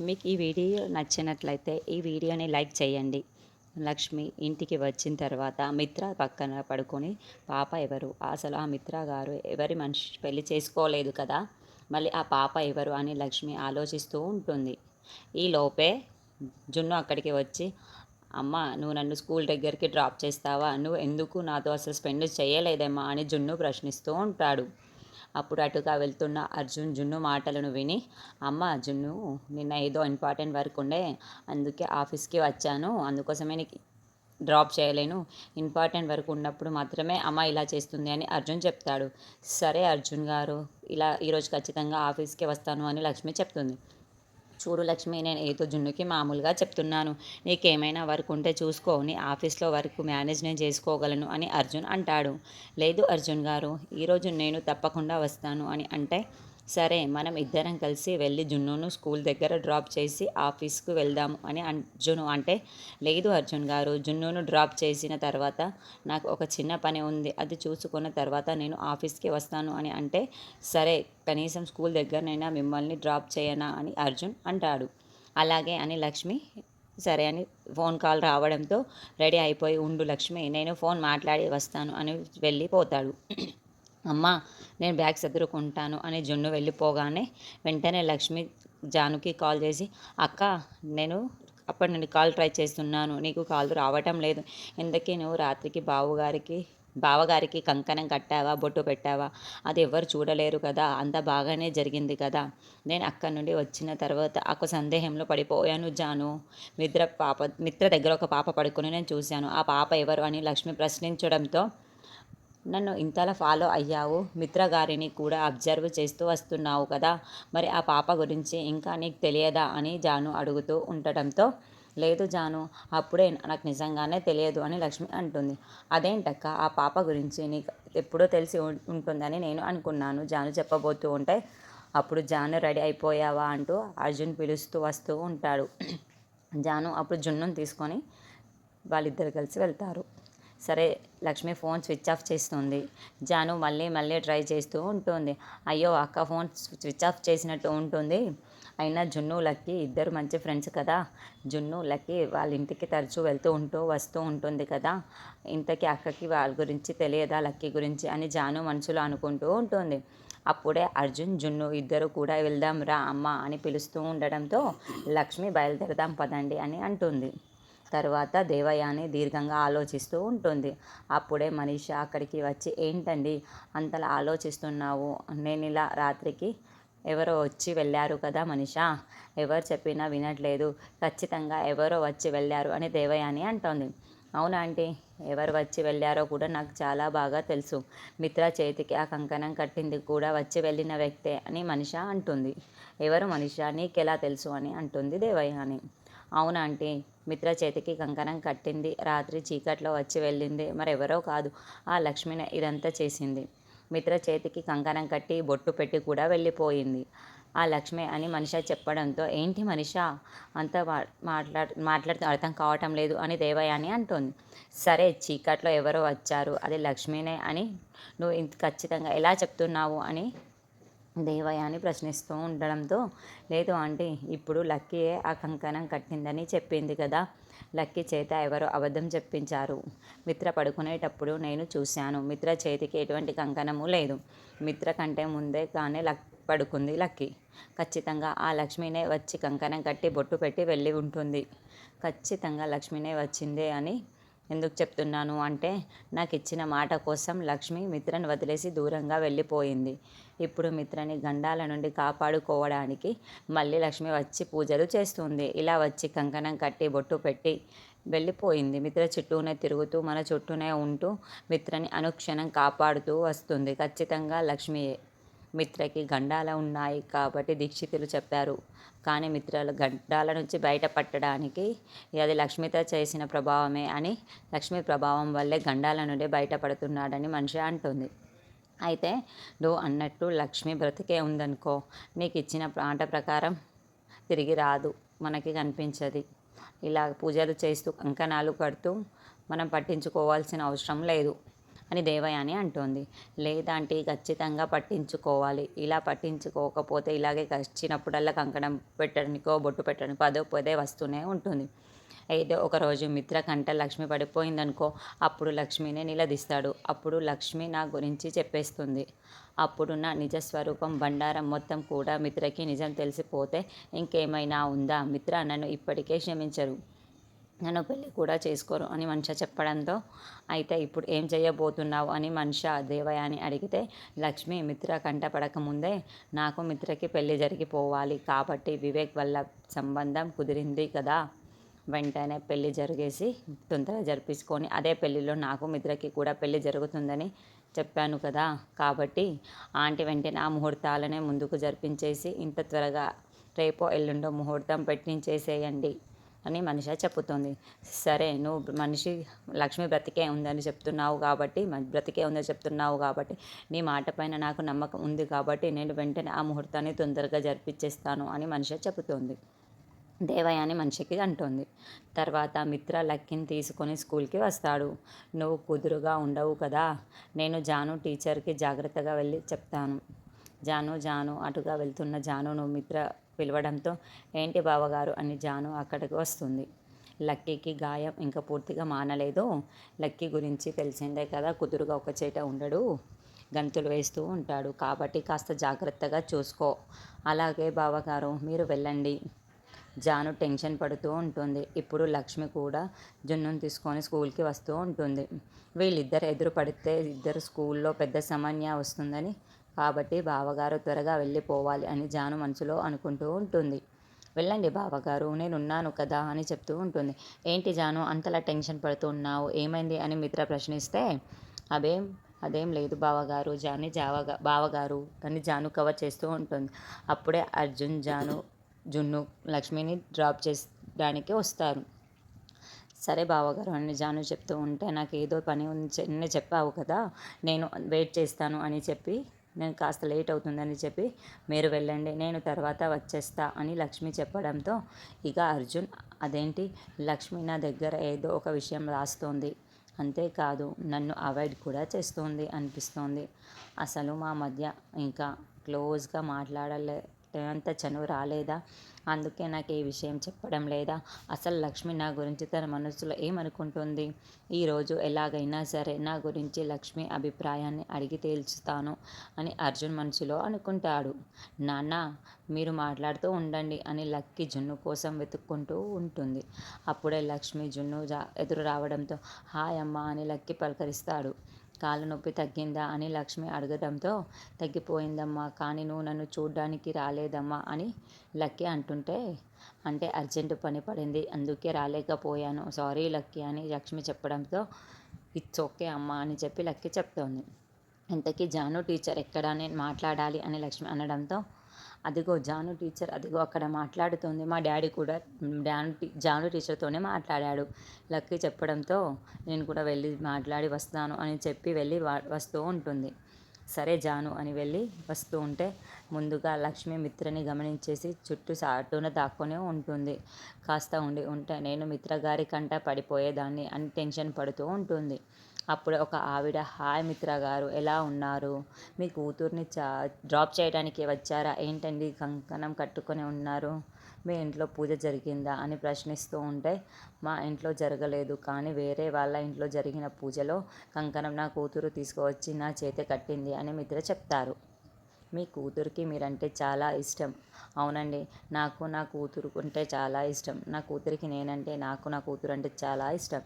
మీకు ఈ వీడియో నచ్చినట్లయితే ఈ వీడియోని లైక్ చేయండి. లక్ష్మి ఇంటికి వచ్చిన తర్వాత మిత్ర పక్కన పడుకొని పాప ఎవరు? అసలు ఆ మిత్ర గారు ఎవరి మనిషి? పెళ్ళి చేసుకోలేదు కదా? మళ్ళీ ఆ పాప ఎవరు? అని లక్ష్మి ఆలోచిస్తూ ఉంటుంది. ఈ లోపే జున్ను అక్కడికి వచ్చి అమ్మ నువ్వు నన్ను స్కూల్ దగ్గరికి డ్రాప్ చేస్తావా? నువ్వు ఎందుకు నాతో అసలు స్పెండ్ చేయలేదేమ్మా? అని జున్ను ప్రశ్నిస్తూ ఉంటాడు. అప్పుడు అటుగా వెళ్తున్న అర్జున్ జున్ను మాటలను విని అమ్మ జున్ను నిన్న ఏదో ఇంపార్టెంట్ వర్క్ ఉండే అందుకే ఆఫీస్కి వచ్చాను అందుకోసమే నీకు డ్రాప్ చేయలేను. ఇంపార్టెంట్ వర్క్ ఉన్నప్పుడు మాత్రమే అమ్మ ఇలా చేస్తుంది అని అర్జున్ చెప్తాడు. సరే అర్జున్ గారు ఇలా ఈరోజు ఖచ్చితంగా ఆఫీస్కి వస్తాను అని లక్ష్మి చెప్తుంది. చూడు లక్ష్మి నేను ఏదో జున్నుకి మామూలుగా చెప్తున్నాను. నీకేమైనా వర్క్ ఉంటే చూసుకో నీ ఆఫీస్లో వర్క్ మేనేజ్ నేను చేసుకోగలను అని అర్జున్ అంటాడు. లేదు అర్జున్ గారు ఈరోజు నేను తప్పకుండా వస్తాను అని అంటే సరే మనం ఇద్దరం కలిసి వెళ్ళి జున్నును స్కూల్ దగ్గర డ్రాప్ చేసి ఆఫీస్కు వెళ్దాము అని అర్జును అంటే లేదు అర్జున్ గారు జున్నును డ్రాప్ చేసిన తర్వాత నాకు ఒక చిన్న పని ఉంది అది చూసుకున్న తర్వాత నేను ఆఫీస్కి వస్తాను అని అంటే సరే కనీసం స్కూల్ దగ్గరనైనా మిమ్మల్ని డ్రాప్ చేయనా అని అర్జున్ అంటాడు. అలాగే అని లక్ష్మి సరే అని ఫోన్ కాల్ రావడంతో రెడీ అయిపోయి ఉండు లక్ష్మి నేను ఫోన్ మాట్లాడి వస్తాను అని వెళ్ళిపోతాడు అమ్మా నేను బ్యాగ్ సర్దుకుంటాను అని జున్ను వెళ్ళిపోగానే వెంటనే లక్ష్మి జానుకి కాల్ చేసి అక్క నేను అప్పటి నుండి కాల్ ట్రై చేస్తున్నాను నీకు కాల్ రావటం లేదు. ఇందుకే నువ్వు రాత్రికి బావుగారికి బావగారికి కంకణం కట్టావా బొట్టు పెట్టావా? అది ఎవరు చూడలేరు కదా అంత బాగానే జరిగింది కదా. నేను అక్కడి నుండి వచ్చిన తర్వాత ఒక సందేహంలో పడిపోయాను జాను. మిత్ర పాప మిత్ర దగ్గర ఒక పాప పడుకుని నేను చూశాను. ఆ పాప ఎవరు అని లక్ష్మి ప్రశ్నించడంతో నన్ను ఇంతలా ఫాలో అయ్యావు? మిత్రగారిని కూడా అబ్జర్వ్ చేస్తూ వస్తున్నావు కదా? మరి ఆ పాప గురించి ఇంకా నీకు తెలియదా అని జాను అడుగుతూ ఉండటంతో లేదు జాను అప్పుడే నాకు నిజంగానే తెలియదు అని లక్ష్మి అంటుంది. అదేంటక్క? ఆ పాప గురించి నీకు ఎప్పుడో తెలిసి ఉంటుందని నేను అనుకున్నాను. జాను చెప్పబోతూ ఉంటే అప్పుడు జాను రెడీ అయిపోయావా అంటూ అర్జున్ పిలుస్తూ వస్తూ ఉంటాడు. జాను అప్పుడు జున్నును తీసుకొని వాళ్ళిద్దరు కలిసి వెళ్తారు. సరే లక్ష్మి ఫోన్ స్విచ్ ఆఫ్ చేస్తుంది. జాను మళ్ళీ మళ్ళీ ట్రై చేస్తూ ఉంటుంది. అయ్యో అక్క ఫోన్ స్విచ్ ఆఫ్ చేసినట్టు ఉంటుంది. అయినా జున్ను లక్కీ ఇద్దరు మంచి ఫ్రెండ్స్ కదా. జున్ను లక్కీ వాళ్ళ ఇంటికి తరచూ వెళ్తూ ఉంటూ వస్తూ ఉంటుంది కదా. ఇంతకీ అక్కకి వాళ్ళ గురించి తెలియదా లక్కీ గురించి అని జాను మనసులో అనుకుంటూ ఉంటుంది. అప్పుడే అర్జున్ జున్ను ఇద్దరు కూడా వెళ్దాం రా అమ్మ అని పిలుస్తూ ఉండడంతో లక్ష్మి బయలుదేరదాం పదండి అని అంటుంది. తర్వాత దేవయాని దీర్ఘంగా ఆలోచిస్తూ ఉంటుంది. అప్పుడే మనీష అక్కడికి వచ్చి ఏంటండి అంతలా ఆలోచిస్తున్నావు? నేను ఇలా రాత్రికి ఎవరో వచ్చి వెళ్ళారు కదా మనిషా? ఎవరు చెప్పినా వినట్లేదు. ఖచ్చితంగా ఎవరో వచ్చి వెళ్ళారు అని దేవయాని అంటోంది. అవునా ఆంటీ? ఎవరు వచ్చి వెళ్ళారో కూడా నాకు చాలా బాగా తెలుసు. మిత్ర చేతికి ఆ కంకణం కట్టింది కూడా వచ్చి వెళ్ళిన వ్యక్తే అని మనిష అంటుంది. ఎవరు మనిష? నీకెలా తెలుసు అని అంటుంది దేవయాని. అవునా ఆంటీ? మిత్ర చేతికి కంకణం కట్టింది. రాత్రి చీకట్లో వచ్చి వెళ్ళింది. మరెవరో కాదు. ఆ లక్ష్మిని ఇదంతా చేసింది. మిత్ర చేతికి కంకణం కట్టి బొట్టు పెట్టి కూడా వెళ్ళిపోయింది. ఆ లక్ష్మి అని మనిష చెప్పడంతో ఏంటి మనిష? అంత మాట్లాడు మాట్లాడుతూ అర్థం కావటం లేదు అని దేవయాని అంటుంది. సరే చీకట్లో ఎవరో వచ్చారు. అది లక్ష్మినే అని నువ్వు ఇంత ఖచ్చితంగా ఎలా చెప్తున్నావు? అని దేవయాని ప్రశ్నిస్తూ ఉండడంతో లేదు ఆంటీ ఇప్పుడు లక్కీయే ఆ కంకణం కట్టిందని చెప్పింది కదా లక్కీ చేత ఎవరో అబద్ధం చెప్పించారు. మిత్ర పడుకునేటప్పుడు నేను చూశాను. మిత్ర చేతికి ఎటువంటి కంకణము లేదు. మిత్ర కంటే ముందే కానీ లక్ పడుకుంది లక్కీ. ఖచ్చితంగా ఆ లక్ష్మినే వచ్చి కంకణం కట్టి బొట్టు పెట్టి వెళ్ళి ఉంటుంది. ఖచ్చితంగా లక్ష్మినే వచ్చిందే అని ఎందుకు చెప్తున్నాను అంటే నాకు ఇచ్చిన మాట కోసం లక్ష్మి మిత్రను వదిలేసి దూరంగా వెళ్ళిపోయింది. ఇప్పుడు మిత్రని గండాల నుండి కాపాడుకోవడానికి మళ్ళీ లక్ష్మి వచ్చి పూజలు చేస్తుంది. ఇలా వచ్చి కంకణం కట్టి బొట్టు పెట్టి వెళ్ళిపోయింది. మిత్ర చుట్టూనే తిరుగుతూ మన చుట్టూనే ఉంటూ మిత్రని అనుక్షణం కాపాడుతూ వస్తుంది. ఖచ్చితంగా లక్ష్మియే. మిత్రకి గండాల ఉన్నాయి కాబట్టి దీక్షితులు చెప్పారు. కానీ మిత్రులు గండాల నుంచి బయటపట్టడానికి అది లక్ష్మితో చేసిన ప్రభావమే అని లక్ష్మి ప్రభావం వల్లే గండాల నుండి బయటపడుతున్నాడని మనిషి అంటుంది. అయితే నువ్వు అన్నట్టు లక్ష్మి బ్రతికే ఉందనుకో నీకు ఇచ్చిన పాట ప్రకారం తిరిగి రాదు మనకి కనిపించదు. ఇలా పూజలు చేస్తూ కంకణాలు కడుతూ మనం పట్టించుకోవాల్సిన అవసరం లేదు. అని దేవయాని అంటోంది. లేదంటే ఖచ్చితంగా పట్టించుకోవాలి. ఇలా పట్టించుకోకపోతే ఇలాగే వచ్చినప్పుడల్లా కంకణం పెట్టడానికో బొట్టు పెట్టడానికో అదో పదే వస్తూనే ఉంటుంది. అయితే ఒకరోజు మిత్ర కంట లక్ష్మి పడిపోయిందనుకో అప్పుడు లక్ష్మిని నిలదీస్తాడు. అప్పుడు లక్ష్మి నా గురించి చెప్పేస్తుంది. అప్పుడు నా నిజస్వరూపం బండారం మొత్తం కూడా మిత్రకి నిజం తెలిసిపోతే ఇంకేమైనా ఉందా? మిత్ర నన్ను ఇప్పటికే క్షమించరు. నన్ను పెళ్ళి కూడా చేసుకోరు అని మనిష చెప్పడంతో అయితే ఇప్పుడు ఏం చేయబోతున్నావు అని మనిష దేవయాని అడిగితే లక్ష్మి మిత్ర కంట పడకముందే నాకు మిత్రకి పెళ్ళి జరిగిపోవాలి కాబట్టి వివేక్ వల్ల సంబంధం కుదిరింది కదా. వెంటనే పెళ్ళి జరిగేసి తొందరగా జరిపించుకొని అదే పెళ్ళిలో నాకు మిత్రకి కూడా పెళ్ళి జరుగుతుందని చెప్పాను కదా. కాబట్టి ఆంటీ వెంటనే ఆ ముహూర్తాలనే ముందుకు జరిపించేసి ఇంత త్వరగా రేపో ఎల్లుండో ముహూర్తం పెట్టించేసేయండి. అని మనిష చెప్పుతుంది. సరే నువ్వు మనిషి లక్ష్మి బ్రతికే ఉందని చెప్తున్నావు కాబట్టి బ్రతికే ఉందని చెప్తున్నావు కాబట్టి నీ మాట పైన నాకు నమ్మకం ఉంది కాబట్టి నేను వెంటనే ఆ ముహూర్తాన్ని తొందరగా జరిపించేస్తాను అని మనిష చెబుతోంది దేవయాని మనిషికి అంటోంది. తర్వాత మిత్ర లక్కిని తీసుకొని స్కూల్కి వస్తాడు. నువ్వు కుదురుగా ఉండవు కదా నేను జాను టీచర్కి జాగ్రత్తగా వెళ్ళి చెప్తాను. జాను జాను అటుగా వెళ్తున్న జానును మిత్ర పిలవడంతో ఏంటి బావగారు? అని జాను అక్కడికి వస్తుంది. లక్కీకి గాయం ఇంకా పూర్తిగా మానలేదు. లక్కీ గురించి తెలిసిందే కదా కుదురుగా ఒక చేట ఉండడు గంతులు వేస్తూ ఉంటాడు. కాబట్టి కాస్త జాగ్రత్తగా చూసుకో. అలాగే బావగారు మీరు వెళ్ళండి. జాను టెన్షన్ పడుతూ ఉంటుంది. ఇప్పుడు లక్ష్మి కూడా జున్నును తీసుకొని స్కూల్కి వస్తూ ఉంటుంది. వీళ్ళిద్దరు ఎదురు పడితే ఇద్దరు స్కూల్లో పెద్ద సమన్య వస్తుందని కాబట్టి బావగారు త్వరగా వెళ్ళిపోవాలి అని జాను మనసులో అనుకుంటూ ఉంటుంది. వెళ్ళండి బావగారు నేనున్నాను కదా అని చెప్తూ ఉంటుంది. ఏంటి జాను అంతలా టెన్షన్ పడుతూ ఉన్నావు ఏమైంది అని మిత్ర ప్రశ్నిస్తే అదేం అదేం లేదు బావగారు జాని జావగా బావగారు అని జాను కవర్ చేస్తూ ఉంటుంది. అప్పుడే అర్జున్ జాను జున్ను లక్ష్మిని డ్రాప్ చేయడానికి వస్తారు. సరే బావగారు అని జాను చెప్తూ ఉంటే నాకు ఏదో పని ఉంది చెప్పావు కదా నేను వెయిట్ చేస్తాను అని చెప్పి నేను కాస్త లేట్ అవుతుందని చెప్పి మీరు వెళ్ళండి నేను తర్వాత వచ్చేస్తా అని లక్ష్మి చెప్పడంతో ఇక అర్జున్ అదేంటి? లక్ష్మి నా దగ్గర ఏదో ఒక విషయం రాస్తోంది. అంతేకాదు నన్ను అవాయిడ్ కూడా చేస్తుంది అనిపిస్తోంది. అసలు మా మధ్య ఇంకా క్లోజ్గా మాట్లాడలే అంత చనువు రాలేదా? అందుకే నాకు ఈ విషయం చెప్పడం లేదా? అసలు లక్ష్మి నా గురించి తన మనసులో ఏమనుకుంటుంది? ఈరోజు ఎలాగైనా సరే నా గురించి లక్ష్మి అభిప్రాయాన్ని అడిగి తేల్చుతాను అని అర్జున్ మనసులో అనుకుంటాడు. నాన్న మీరు మాట్లాడుతూ ఉండండి అని లక్కి జున్ను కోసం వెతుక్కుంటూ ఉంటుంది. అప్పుడే లక్ష్మి జున్ను ఎదురు రావడంతో హాయ్ అమ్మ అని లక్కి పలకరిస్తాడు. కాళ్ళ నొప్పి తగ్గిందా అని లక్ష్మి అడగడంతో తగ్గిపోయిందమ్మా కానీ నువ్వు నన్ను చూడ్డానికి రాలేదమ్మా అని లక్కీ అంటుంటే అంటే అర్జెంటు పని పడింది అందుకే రాలేకపోయాను. సారీ లక్కీ అని లక్ష్మి చెప్పడంతో ఇట్స్ ఓకే అమ్మా అని చెప్పి లక్కీ చెప్తోంది. ఇంతకీ జాను టీచర్ ఎక్కడ? నేను మాట్లాడాలి అని లక్ష్మి అనడంతో అదిగో జాను టీచర్ అదిగో అక్కడ మాట్లాడుతోంది. మా డాడీ కూడా డాను జాను టీచర్తోనే మాట్లాడాడు. లక్కీ చెప్పడంతో నేను కూడా వెళ్ళి మాట్లాడి వస్తాను అని చెప్పి వెళ్ళి వస్తూ ఉంటుంది. సరే జాను అని వెళ్ళి వస్తూ ఉంటే ముందుగా లక్ష్మి మిత్రని గమనించేసి చుట్టూ సాటున దాక్కునే ఉంటుంది. కాస్త ఉండి ఉంటే నేను మిత్ర గారి కంట పడిపోయేదాన్ని అని టెన్షన్ పడుతూ ఉంటుంది. అప్పుడు ఒక ఆవిడ హాయ్ మిత్ర గారు ఎలా ఉన్నారు? మీ కూతుర్ని చా డ్రాప్ చేయడానికి వచ్చారా? ఏంటండి కంకణం కట్టుకొని ఉన్నారు? మీ ఇంట్లో పూజ జరిగిందా? అని ప్రశ్నిస్తూ ఉంటే మా ఇంట్లో జరగలేదు కానీ వేరే వాళ్ళ ఇంట్లో జరిగిన పూజలో కంకణం నా కూతురు తీసుకువచ్చి నా చేతి కట్టింది అని మిత్ర చెప్తారు. మీ కూతురికి మీరంటే చాలా ఇష్టం. అవునండి నాకు నా కూతురు అంటే చాలా ఇష్టం. నా కూతురికి నేనంటే నాకు నా కూతురు అంటే చాలా ఇష్టం.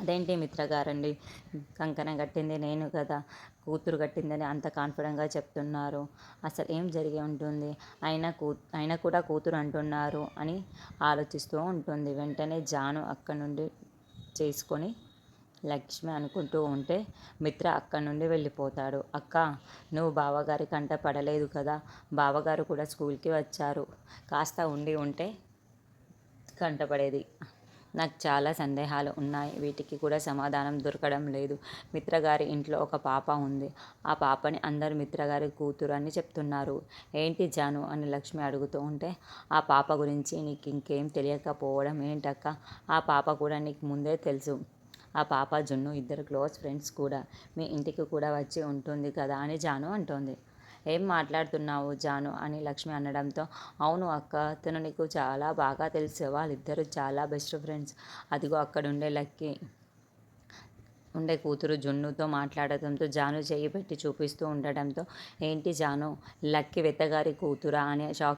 అదేంటి మిత్రగారండి కంకణం కట్టింది నేను కదా కూతురు కట్టిందని అంత కాన్ఫిడెంట్గా చెప్తున్నారు. అసలు ఏం జరిగి ఉంటుంది? అయినా కూ అయినా కూడా కూతురు అంటున్నారు అని ఆలోచిస్తూ ఉంటుంది. వెంటనే జాను అక్కడి నుండి చేసుకొని లక్ష్మి అనుకుంటూ ఉంటే మిత్ర అక్కడి నుండి వెళ్ళిపోతాడు. అక్క నువ్వు బావగారి కంట పడలేదు కదా బావగారు కూడా స్కూల్కి వచ్చారు. కాస్త ఉండి ఉంటే కంటపడేది నాకు చాలా సందేహాలు ఉన్నాయి. వీటికి కూడా సమాధానం దొరకడం లేదు. మిత్రగారి ఇంట్లో ఒక పాప ఉంది. ఆ పాపని అందరు మిత్రగారి కూతురు అని చెప్తున్నారు. ఏంటి జాను అని లక్ష్మి అడుగుతూ ఉంటే ఆ పాప గురించి నీకు ఇంకేం తెలియకపోవడం ఏంటక్క? ఆ పాప కూడా నీకు ముందే తెలుసు. ఆ పాప జున్ను ఇద్దరు క్లోజ్ ఫ్రెండ్స్ కూడా. మీ ఇంటికి కూడా వచ్చి ఉంటుంది కదా అని జాను అంటోంది. ఏం మాట్లాడుతున్నావు జాను అని లక్ష్మి అనడంతో అవును అక్క తను నీకు చాలా బాగా తెలుసు. వాళ్ళిద్దరూ చాలా బెస్ట్ ఫ్రెండ్స్ అదిగో అక్కడ ఉండే లక్కీ ఉండే కూతురు జున్నుతో మాట్లాడటంతో జాను చేయి పెట్టి చూపిస్తూ ఉండటంతో ఏంటి జాను లక్కీ వెత్తగారి కూతురా? అని షాక్